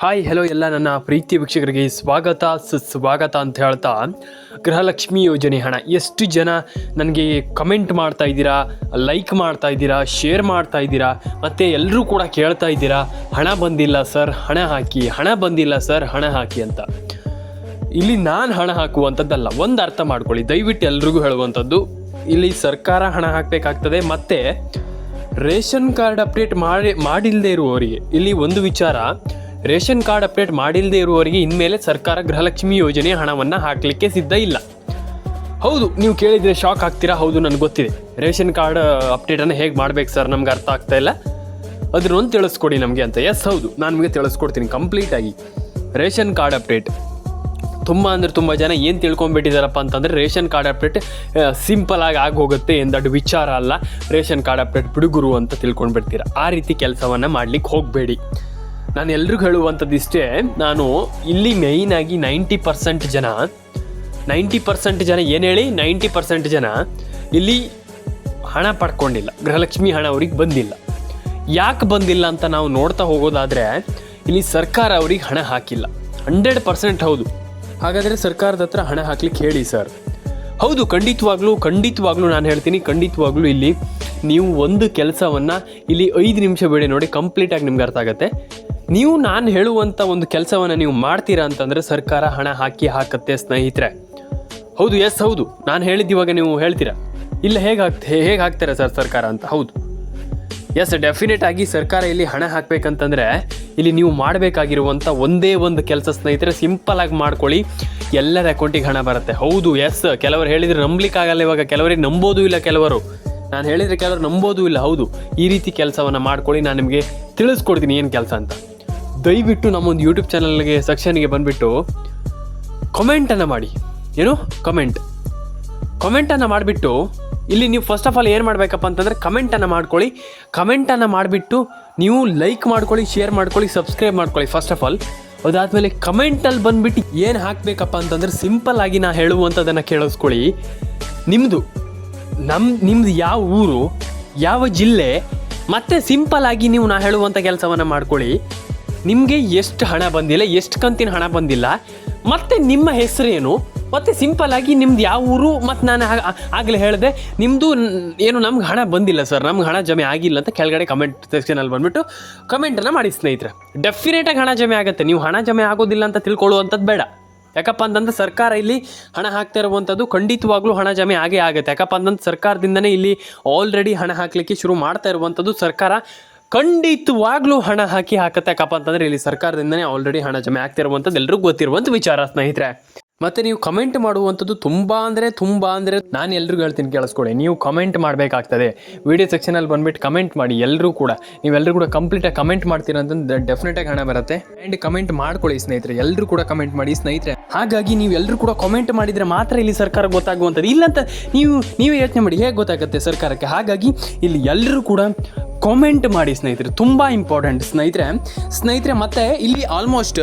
Hi hello ಎಲ್ಲ ನನ್ನ ಪ್ರೀತಿ ವೀಕ್ಷಕರಿಗೆ ಸ್ವಾಗತ, ಸುಸ್ವಾಗತ ಅಂತ ಹೇಳ್ತಾ ಗೃಹಲಕ್ಷ್ಮಿ ಯೋಜನೆ ಹಣ. ಎಷ್ಟು ಜನ ನನಗೆ ಕಮೆಂಟ್ ಮಾಡ್ತಾ ಇದ್ದೀರಾ ಲೈಕ್ ಮಾಡ್ತಾ ಇದ್ದೀರಾ ಶೇರ್ ಮಾಡ್ತಾ ಇದ್ದೀರಾ, ಮತ್ತು ಎಲ್ಲರೂ ಕೂಡ ಕೇಳ್ತಾ ಇದ್ದೀರಾ, ಹಣ ಬಂದಿಲ್ಲ ಸರ್ ಹಣ ಹಾಕಿ, ಹಣ ಬಂದಿಲ್ಲ ಸರ್ ಹಣ ಹಾಕಿ ಅಂತ. ಇಲ್ಲಿ ನಾನು ಹಣ ಹಾಕುವಂಥದ್ದಲ್ಲ, ಒಂದು ಅರ್ಥ ಮಾಡ್ಕೊಳ್ಳಿ. ದಯವಿಟ್ಟು ಎಲ್ರಿಗೂ ಹೇಳುವಂಥದ್ದು, ಇಲ್ಲಿ ಸರ್ಕಾರ ಹಣ ಹಾಕಬೇಕಾಗ್ತದೆ, ಮತ್ತು ರೇಷನ್ ಕಾರ್ಡ್ ಅಪ್ಡೇಟ್ ಮಾಡಿ ಮಾಡಿಲ್ಲದೆ ಇರುವವರಿಗೆ, ಇಲ್ಲಿ ಒಂದು ವಿಚಾರ ರೇಷನ್ ಕಾರ್ಡ್ ಅಪ್ಡೇಟ್ ಮಾಡಿಲ್ಲದೆ ಇರುವವರಿಗೆ ಇನ್ಮೇಲೆ ಸರ್ಕಾರ ಗೃಹಲಕ್ಷ್ಮಿ ಯೋಜನೆ ಹಣವನ್ನು ಹಾಕಲಿಕ್ಕೆ ಸಿದ್ಧ ಇಲ್ಲ. ಹೌದು, ನೀವು ಕೇಳಿದರೆ ಶಾಕ್ ಆಗ್ತೀರಾ? ಹೌದು, ನನಗೆ ಗೊತ್ತಿದೆ. ರೇಷನ್ ಕಾರ್ಡ್ ಅಪ್ಡೇಟನ್ನು ಹೇಗೆ ಮಾಡಬೇಕು ಸರ್? ನಮ್ಗೆ ಅರ್ಥ ಆಗ್ತಾ ಇಲ್ಲ. ಅದನ್ನೊಂದು ತಿಳಿಸ್ಕೊಡಿ ನಮಗೆ ಅಂತ. ಎಸ್ ಹೌದು, ನಾನು ನಿಮಗೆ ತಿಳಿಸ್ಕೊಡ್ತೀನಿ ಕಂಪ್ಲೀಟಾಗಿ ರೇಷನ್ ಕಾರ್ಡ್ ಅಪ್ಡೇಟ್. ತುಂಬ ಅಂದರೆ ತುಂಬ ಜನ ಏನು ತಿಳ್ಕೊಂಬಿಟ್ಟಿದ್ದಾರಪ್ಪ ಅಂತಂದರೆ ರೇಷನ್ ಕಾರ್ಡ್ ಅಪ್ಡೇಟ್ ಸಿಂಪಲಾಗಿ ಆಗಿ ಹೋಗುತ್ತೆ ವಿಚಾರ ಅಲ್ಲ. ರೇಷನ್ ಕಾರ್ಡ್ ಅಪ್ಡೇಟ್ ಬಿಡುಗುರು ಅಂತ ತಿಳ್ಕೊಂಡ್ಬಿಡ್ತೀರ. ಆ ರೀತಿ ಕೆಲಸವನ್ನು ಮಾಡ್ಲಿಕ್ಕೆ ಹೋಗಬೇಡಿ. ನಾನು ಎಲ್ರಿಗೂ ಹೇಳುವಂಥದ್ದು ಇಷ್ಟೇ, ನಾನು ಇಲ್ಲಿ ಮೇಯ್ನಾಗಿ ನೈಂಟಿ ಪರ್ಸೆಂಟ್ ಜನ ನೈಂಟಿ ಪರ್ಸೆಂಟ್ ಜನ ಏನು ಹೇಳಿ? ನೈಂಟಿ ಪರ್ಸೆಂಟ್ ಜನ ಇಲ್ಲಿ ಹಣ ಪಡ್ಕೊಂಡಿಲ್ಲ. ಗೃಹಲಕ್ಷ್ಮಿ ಹಣ ಅವ್ರಿಗೆ ಬಂದಿಲ್ಲ. ಯಾಕೆ ಬಂದಿಲ್ಲ ಅಂತ ನಾವು ನೋಡ್ತಾ ಹೋಗೋದಾದರೆ, ಇಲ್ಲಿ ಸರ್ಕಾರ ಅವ್ರಿಗೆ ಹಣ ಹಾಕಿಲ್ಲ. ಹಂಡ್ರೆಡ್ ಪರ್ಸೆಂಟ್ ಹೌದು. ಹಾಗಾದರೆ ಸರ್ಕಾರದ ಹತ್ರ ಹಣ ಹಾಕ್ಲಿಕ್ಕೆ ಹೇಳಿ ಸರ್? ಹೌದು, ಖಂಡಿತವಾಗ್ಲೂ ಖಂಡಿತವಾಗ್ಲೂ ನಾನು ಹೇಳ್ತೀನಿ, ಖಂಡಿತವಾಗ್ಲೂ ಇಲ್ಲಿ ನೀವು ಒಂದು ಕೆಲಸವನ್ನು ಇಲ್ಲಿ ಐದು ನಿಮಿಷ ಬೇಡಿ ನೋಡಿ ಕಂಪ್ಲೀಟಾಗಿ ನಿಮ್ಗೆ ಅರ್ಥ ಆಗುತ್ತೆ. ನೀವು ನಾನು ಹೇಳುವಂಥ ಒಂದು ಕೆಲಸವನ್ನು ನೀವು ಮಾಡ್ತೀರಾ ಅಂತಂದರೆ ಸರ್ಕಾರ ಹಣ ಹಾಕಿ ಹಾಕತ್ತೆ ಸ್ನೇಹಿತರೆ. ಹೌದು ಎಸ್ ಹೌದು. ನಾನು ಹೇಳಿದ್ದಿವಾಗ ನೀವು ಹೇಳ್ತೀರಾ? ಇಲ್ಲ, ಹೇಗೆ ಹಾಕ್ತ ಹೇಗೆ ಹಾಕ್ತೀರಾ ಸರ್ ಸರ್ಕಾರ ಅಂತ? ಹೌದು. ಎಸ್ ಡೆಫಿನೆಟ್ ಆಗಿ ಸರ್ಕಾರ ಇಲ್ಲಿ ಹಣ ಹಾಕಬೇಕಂತಂದ್ರೆ ಇಲ್ಲಿ ನೀವು ಮಾಡಬೇಕಾಗಿರುವಂಥ ಒಂದೇ ಒಂದು ಕೆಲಸ ಸ್ನೇಹಿತರೆ ಸಿಂಪಲ್ ಆಗಿ ಮಾಡ್ಕೊಳ್ಳಿ. ಎಲ್ಲರ ಅಕೌಂಟಿಗೆ ಹಣ ಬರುತ್ತೆ. ಹೌದು ಎಸ್ ಕೆಲವರು ಹೇಳಿದರೆ ನಂಬಲಿಕ್ಕಾಗಲ್ಲ ಇವಾಗ. ಕೆಲವರಿಗೆ ನಂಬೋದು ಇಲ್ಲ ಕೆಲವರು. ನಾನು ಹೇಳಿದರೆ ಕೆಲವರು ನಂಬೋದು ಇಲ್ಲ. ಹೌದು, ಈ ರೀತಿ ಕೆಲಸವನ್ನು ಮಾಡ್ಕೊಳ್ಳಿ. ನಾನು ನಿಮಗೆ ತಿಳಿಸ್ಕೊಡ್ತೀನಿ ಏನು ಕೆಲಸ ಅಂತ. ದಯವಿಟ್ಟು ನಮ್ಮೊಂದು ಯೂಟ್ಯೂಬ್ ಚಾನಲ್ಗೆ ಸೆಕ್ಷನ್ಗೆ ಬಂದುಬಿಟ್ಟು ಕಮೆಂಟನ್ನು ಮಾಡಿ. ಏನು? ಕಮೆಂಟ್ ಕಮೆಂಟನ್ನು ಮಾಡಿಬಿಟ್ಟು, ಇಲ್ಲಿ ನೀವು ಫಸ್ಟ್ ಆಫ್ ಆಲ್ ಏನು ಮಾಡಬೇಕಪ್ಪ ಅಂತಂದರೆ ಕಮೆಂಟನ್ನು ಮಾಡ್ಕೊಳ್ಳಿ. ಕಮೆಂಟನ್ನು ಮಾಡಿಬಿಟ್ಟು ನೀವು ಲೈಕ್ ಮಾಡ್ಕೊಳ್ಳಿ ಶೇರ್ ಮಾಡ್ಕೊಳ್ಳಿ ಸಬ್ಸ್ಕ್ರೈಬ್ ಮಾಡ್ಕೊಳ್ಳಿ ಫಸ್ಟ್ ಆಫ್ ಆಲ್ ಅದಾದಮೇಲೆ ಕಮೆಂಟಲ್ಲಿ ಬಂದ್ಬಿಟ್ಟು ಏನು ಹಾಕಬೇಕಪ್ಪ ಅಂತಂದ್ರೆ ಸಿಂಪಲ್ ಆಗಿ ನಾ ಹೇಳುವಂಥದ್ದನ್ನು ಕೇಳಿಸ್ಕೊಳ್ಳಿ. ನಿಮ್ಮದು ನಮ್ಮ ನಿಮ್ಮದು ಯಾವ ಊರು, ಯಾವ ಜಿಲ್ಲೆ, ಮತ್ತೆ ಸಿಂಪಲ್ ಆಗಿ ನೀವು ನಾ ಹೇಳುವಂಥ ಕೆಲಸವನ್ನು ಮಾಡ್ಕೊಳ್ಳಿ. ನಿಮಗೆ ಎಷ್ಟು ಹಣ ಬಂದಿಲ್ಲ, ಎಷ್ಟು ಕಂತಿನ ಹಣ ಬಂದಿಲ್ಲ, ಮತ್ತೆ ನಿಮ್ಮ ಹೆಸರೇನು? ಮತ್ತೆ ಸಿಂಪಲ್ ಆಗಿ ನಿಮ್ದು ಯಾವ ಊರು ಮತ್ತು ನಾನು ಆಗಲೇ ಹೇಳಿದೆ ನಿಮ್ಮದು ಏನು ನಮ್ಗೆ ಹಣ ಬಂದಿಲ್ಲ ಸರ್. ನಮ್ಗೆ ಹಣ ಜಮೆ ಆಗಿಲ್ಲ ಅಂತ ಕೆಳಗಡೆ ಕಮೆಂಟ್ ಸೆಕ್ಷನಲ್ಲಿ ಬಂದುಬಿಟ್ಟು ಕಮೆಂಟನ್ನು ಮಾಡಿ ಸ್ನೇಹಿತರೆ. ಡೆಫಿನೆಟಾಗಿ ಹಣ ಜಮೆ ಆಗುತ್ತೆ. ನೀವು ಹಣ ಜಮೆ ಆಗೋದಿಲ್ಲ ಅಂತ ತಿಳ್ಕೊಳ್ಳುವಂಥದ್ದು ಬೇಡ. ಯಾಕಪ್ಪ ಅಂತಂದ್ರೆ ಸರ್ಕಾರ ಇಲ್ಲಿ ಹಣ ಹಾಕ್ತಾ ಇರುವಂಥದ್ದು ಖಂಡಿತವಾಗ್ಲೂ ಹಣ ಜಮೆ ಆಗೇ ಆಗುತ್ತೆ. ಯಾಕಪ್ಪ ಅಂತಂದ್ರೆ ಸರ್ಕಾರದಿಂದನೇ ಇಲ್ಲಿ ಆಲ್ರೆಡಿ ಹಣ ಹಾಕಲಿಕ್ಕೆ ಶುರು ಮಾಡ್ತಾ ಇರುವಂಥದ್ದು ಸರ್ಕಾರ ಖಂಡಿತವಾಗ್ಲೂ ಹಣ ಹಾಕಿ ಹಾಕತ್ತೆ. ಯಾಕಪ್ಪ ಅಂತಂದ್ರೆ ಇಲ್ಲಿ ಸರ್ಕಾರದಿಂದನೇ ಆಲ್ರೆಡಿ ಹಣ ಜಮೆ ಆಗ್ತಿರುವಂಥದ್ದು ಎಲ್ರಿಗೂ ಗೊತ್ತಿರುವಂಥ ವಿಚಾರ ಸ್ನೇಹಿತರೆ. ಮತ್ತೆ ನೀವು ಕಮೆಂಟ್ ಮಾಡುವಂಥದ್ದು ತುಂಬ ಅಂದರೆ ತುಂಬ ಅಂದರೆ ನಾನು ಎಲ್ರಿಗೂ ಹೇಳ್ತೀನಿ ಕೇಳಿಸ್ಕೊಳ್ಳಿ. ನೀವು ಕಮೆಂಟ್ ಮಾಡಬೇಕಾಗ್ತದೆ. ವಿಡಿಯೋ ಸೆಕ್ಷನಲ್ಲಿ ಬಂದ್ಬಿಟ್ಟು ಕಮೆಂಟ್ ಮಾಡಿ ಎಲ್ಲರೂ ಕೂಡ. ನೀವೆಲ್ಲರೂ ಕೂಡ ಕಂಪ್ಲೀಟಾಗಿ ಕಮೆಂಟ್ ಮಾಡ್ತೀರ ಅಂತಂದು ಡೆಫಿನೆಟಾಗಿ ಹಣ ಬರುತ್ತೆ. ಆ್ಯಂಡ್ ಕಮೆಂಟ್ ಮಾಡ್ಕೊಳ್ಳಿ ಸ್ನೇಹಿತರೆ. ಎಲ್ಲರೂ ಕೂಡ ಕಮೆಂಟ್ ಮಾಡಿ ಸ್ನೇಹಿತರೆ. ಹಾಗಾಗಿ ನೀವು ಎಲ್ಲರೂ ಕೂಡ ಕಮೆಂಟ್ ಮಾಡಿದರೆ ಮಾತ್ರ ಇಲ್ಲಿ ಸರ್ಕಾರ ಗೊತ್ತಾಗುವಂಥದ್ದು. ಇಲ್ಲಂತ ನೀವು, ನೀವೇ ಯೋಚನೆ ಮಾಡಿ ಹೇಗೆ ಗೊತ್ತಾಗುತ್ತೆ ಸರ್ಕಾರಕ್ಕೆ? ಹಾಗಾಗಿ ಇಲ್ಲಿ ಎಲ್ಲರೂ ಕೂಡ ಕಾಮೆಂಟ್ ಮಾಡಿ ಸ್ನೇಹಿತರೆ. ತುಂಬ ಇಂಪಾರ್ಟೆಂಟ್ ಸ್ನೇಹಿತರೆ. ಸ್ನೇಹಿತರೆ, ಮತ್ತೆ ಇಲ್ಲಿ ಆಲ್ಮೋಸ್ಟ್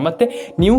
ಮತ್ತು ನೀವು